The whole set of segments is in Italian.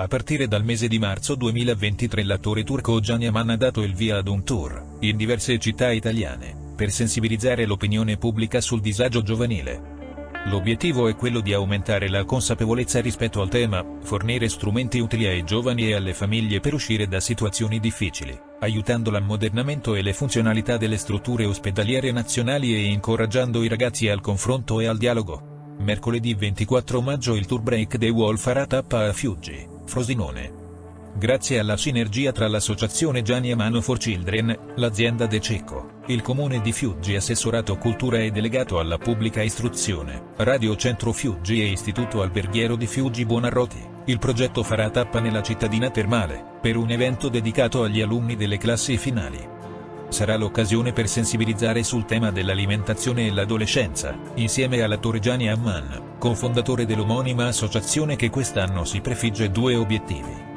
A partire dal mese di marzo 2023 l'attore turco Can Yaman ha dato il via ad un tour, in diverse città italiane, per sensibilizzare l'opinione pubblica sul disagio giovanile. L'obiettivo è quello di aumentare la consapevolezza rispetto al tema, fornire strumenti utili ai giovani e alle famiglie per uscire da situazioni difficili, aiutando l'ammodernamento e le funzionalità delle strutture ospedaliere nazionali e incoraggiando i ragazzi al confronto e al dialogo. Mercoledì 24 maggio il tour break The Wall farà tappa a Fiuggi, Frosinone. Grazie alla sinergia tra l'associazione Gianni Amano for Children, l'azienda De Cecco, il comune di Fiuggi Assessorato Cultura e delegato alla pubblica istruzione, Radio Centro Fiuggi e Istituto Alberghiero di Fiuggi Buonarroti, il progetto farà tappa nella cittadina termale, per un evento dedicato agli alunni delle classi finali. Sarà l'occasione per sensibilizzare sul tema dell'alimentazione e l'adolescenza, insieme all'attore Gianni Amman, cofondatore dell'omonima associazione che quest'anno si prefigge due obiettivi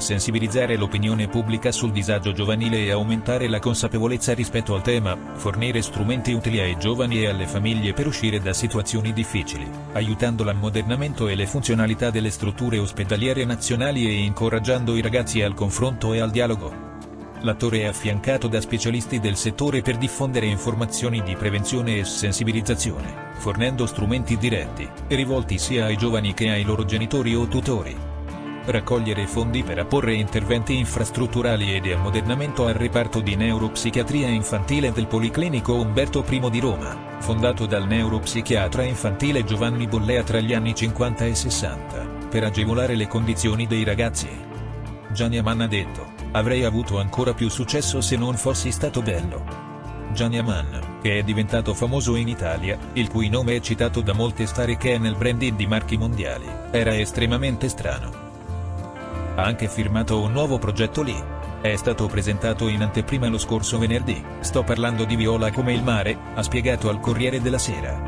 sensibilizzare l'opinione pubblica sul disagio giovanile e aumentare la consapevolezza rispetto al tema, fornire strumenti utili ai giovani e alle famiglie per uscire da situazioni difficili, aiutando l'ammodernamento e le funzionalità delle strutture ospedaliere nazionali e incoraggiando i ragazzi al confronto e al dialogo. L'attore è affiancato da specialisti del settore per diffondere informazioni di prevenzione e sensibilizzazione, fornendo strumenti diretti, rivolti sia ai giovani che ai loro genitori o tutori raccogliere fondi per apporre interventi infrastrutturali e di ammodernamento al reparto di neuropsichiatria infantile del Policlinico Umberto I di Roma, fondato dal neuropsichiatra infantile Giovanni Bollea tra gli anni 50 e 60, per agevolare le condizioni dei ragazzi. Gianni Aman ha detto, avrei avuto ancora più successo se non fossi stato bello. Gianni Aman, che è diventato famoso in Italia, il cui nome è citato da molte star che è nel branding di marchi mondiali, era estremamente strano ha anche firmato un nuovo progetto lì. È stato presentato in anteprima lo scorso venerdì, sto parlando di Viola come il mare, ha spiegato al Corriere della Sera.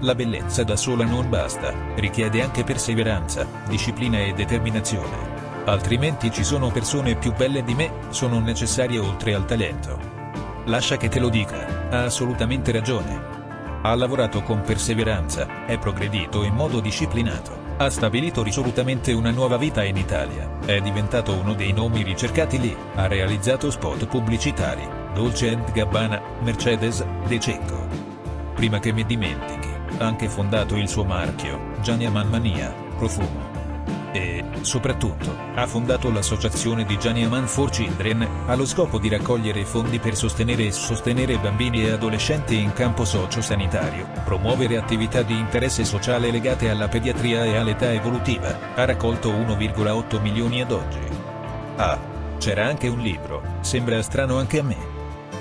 La bellezza da sola non basta, richiede anche perseveranza, disciplina e determinazione. Altrimenti ci sono persone più belle di me, sono necessarie oltre al talento. Lascia che te lo dica, ha assolutamente ragione. Ha lavorato con perseveranza, è progredito in modo disciplinato. Ha stabilito risolutamente una nuova vita in Italia, è diventato uno dei nomi ricercati lì, ha realizzato spot pubblicitari, Dolce Gabbana, Mercedes, De Cecco. Prima che mi dimentichi, ha anche fondato il suo marchio, Gianni Mania, Profumo e, soprattutto, ha fondato l'associazione di Gianni Aman for Children, allo scopo di raccogliere fondi per sostenere e sostenere bambini e adolescenti in campo socio-sanitario, promuovere attività di interesse sociale legate alla pediatria e all'età evolutiva, ha raccolto 1,8 milioni ad oggi. Ah, c'era anche un libro, sembra strano anche a me.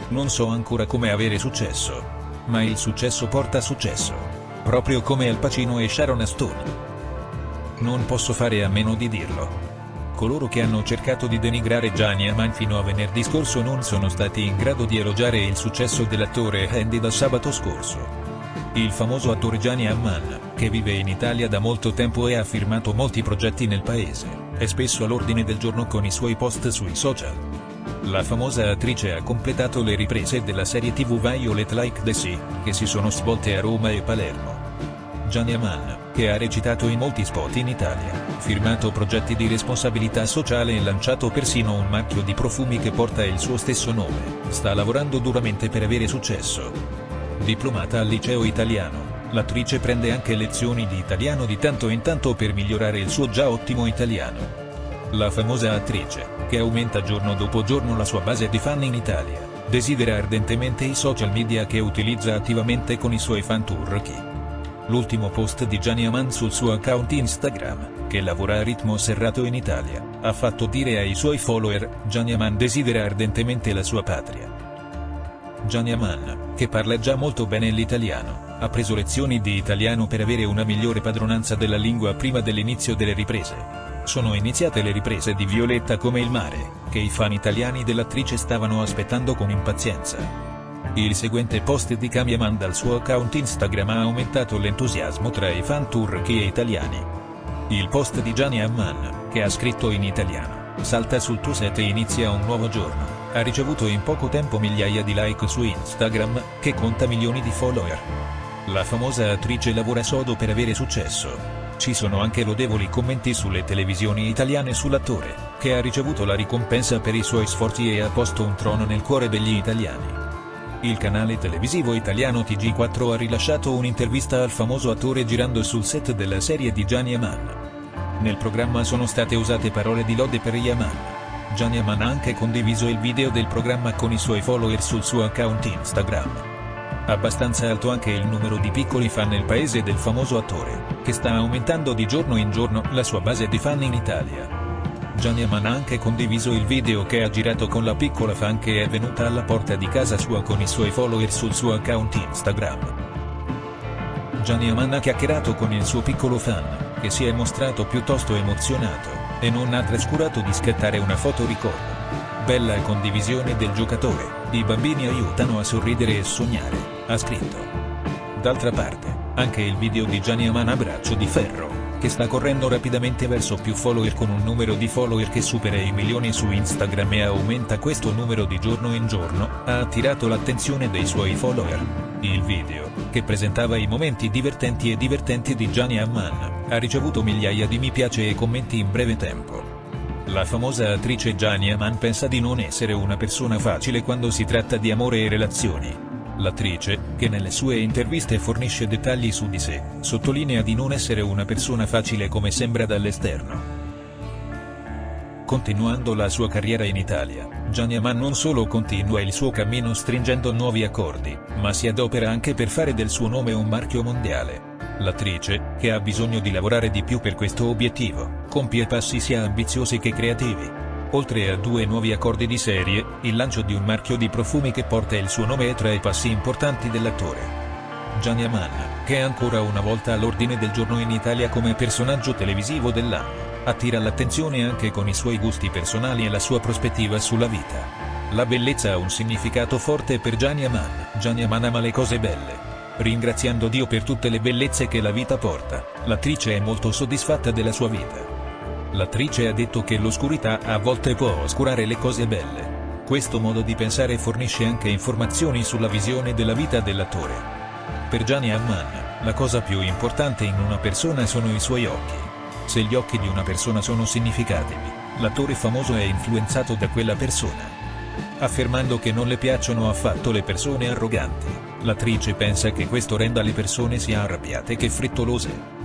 Non so ancora come avere successo. Ma il successo porta successo. Proprio come Al Pacino e Sharon Stone non posso fare a meno di dirlo. Coloro che hanno cercato di denigrare Gianni Aman fino a venerdì scorso non sono stati in grado di elogiare il successo dell'attore Andy da sabato scorso. Il famoso attore Gianni Amman, che vive in Italia da molto tempo e ha firmato molti progetti nel paese, è spesso all'ordine del giorno con i suoi post sui social. La famosa attrice ha completato le riprese della serie tv Violet Like the Sea, che si sono svolte a Roma e Palermo. Gianni Aman, che ha recitato in molti spot in Italia, firmato progetti di responsabilità sociale e lanciato persino un marchio di profumi che porta il suo stesso nome, sta lavorando duramente per avere successo. Diplomata al liceo italiano, l'attrice prende anche lezioni di italiano di tanto in tanto per migliorare il suo già ottimo italiano. La famosa attrice, che aumenta giorno dopo giorno la sua base di fan in Italia, desidera ardentemente i social media che utilizza attivamente con i suoi fan turchi. L'ultimo post di Gianni Aman sul suo account Instagram, che lavora a ritmo serrato in Italia, ha fatto dire ai suoi follower, Gianni Aman desidera ardentemente la sua patria. Gianni Aman, che parla già molto bene l'italiano, ha preso lezioni di italiano per avere una migliore padronanza della lingua prima dell'inizio delle riprese. Sono iniziate le riprese di Violetta come il mare, che i fan italiani dell'attrice stavano aspettando con impazienza. Il seguente post di Kamiaman dal suo account Instagram ha aumentato l'entusiasmo tra i fan turchi e italiani. Il post di Gianni Amman, che ha scritto in italiano, salta sul tuo set e inizia un nuovo giorno, ha ricevuto in poco tempo migliaia di like su Instagram, che conta milioni di follower. La famosa attrice lavora sodo per avere successo. Ci sono anche lodevoli commenti sulle televisioni italiane sull'attore, che ha ricevuto la ricompensa per i suoi sforzi e ha posto un trono nel cuore degli italiani. Il canale televisivo italiano TG4 ha rilasciato un'intervista al famoso attore girando sul set della serie di Gianni Aman. Nel programma sono state usate parole di lode per Yaman. Gianni Aman ha anche condiviso il video del programma con i suoi follower sul suo account Instagram. Abbastanza alto anche il numero di piccoli fan nel paese del famoso attore, che sta aumentando di giorno in giorno la sua base di fan in Italia. Gianni Aman ha anche condiviso il video che ha girato con la piccola fan che è venuta alla porta di casa sua con i suoi follower sul suo account Instagram. Gianni Aman ha chiacchierato con il suo piccolo fan, che si è mostrato piuttosto emozionato, e non ha trascurato di scattare una foto ricordo. Bella condivisione del giocatore, i bambini aiutano a sorridere e sognare, ha scritto. D'altra parte, anche il video di Gianni Aman a braccio di ferro, che sta correndo rapidamente verso più follower con un numero di follower che supera i milioni su Instagram e aumenta questo numero di giorno in giorno, ha attirato l'attenzione dei suoi follower. Il video, che presentava i momenti divertenti e divertenti di Gianni Amman, ha ricevuto migliaia di mi piace e commenti in breve tempo. La famosa attrice Gianni Aman pensa di non essere una persona facile quando si tratta di amore e relazioni. L'attrice, che nelle sue interviste fornisce dettagli su di sé, sottolinea di non essere una persona facile come sembra dall'esterno. Continuando la sua carriera in Italia, Gianni Aman non solo continua il suo cammino stringendo nuovi accordi, ma si adopera anche per fare del suo nome un marchio mondiale. L'attrice, che ha bisogno di lavorare di più per questo obiettivo, compie passi sia ambiziosi che creativi. Oltre a due nuovi accordi di serie, il lancio di un marchio di profumi che porta il suo nome è tra i passi importanti dell'attore. Gianni Aman, che è ancora una volta all'ordine del giorno in Italia come personaggio televisivo dell'anno, attira l'attenzione anche con i suoi gusti personali e la sua prospettiva sulla vita. La bellezza ha un significato forte per Gianni Aman. Gianni Aman ama le cose belle, Ringraziando Dio per tutte le bellezze che la vita porta, l'attrice è molto soddisfatta della sua vita. L'attrice ha detto che l'oscurità a volte può oscurare le cose belle. Questo modo di pensare fornisce anche informazioni sulla visione della vita dell'attore. Per Gianni Amman, la cosa più importante in una persona sono i suoi occhi. Se gli occhi di una persona sono significativi, l'attore famoso è influenzato da quella persona. Affermando che non le piacciono affatto le persone arroganti, l'attrice pensa che questo renda le persone sia arrabbiate che frettolose.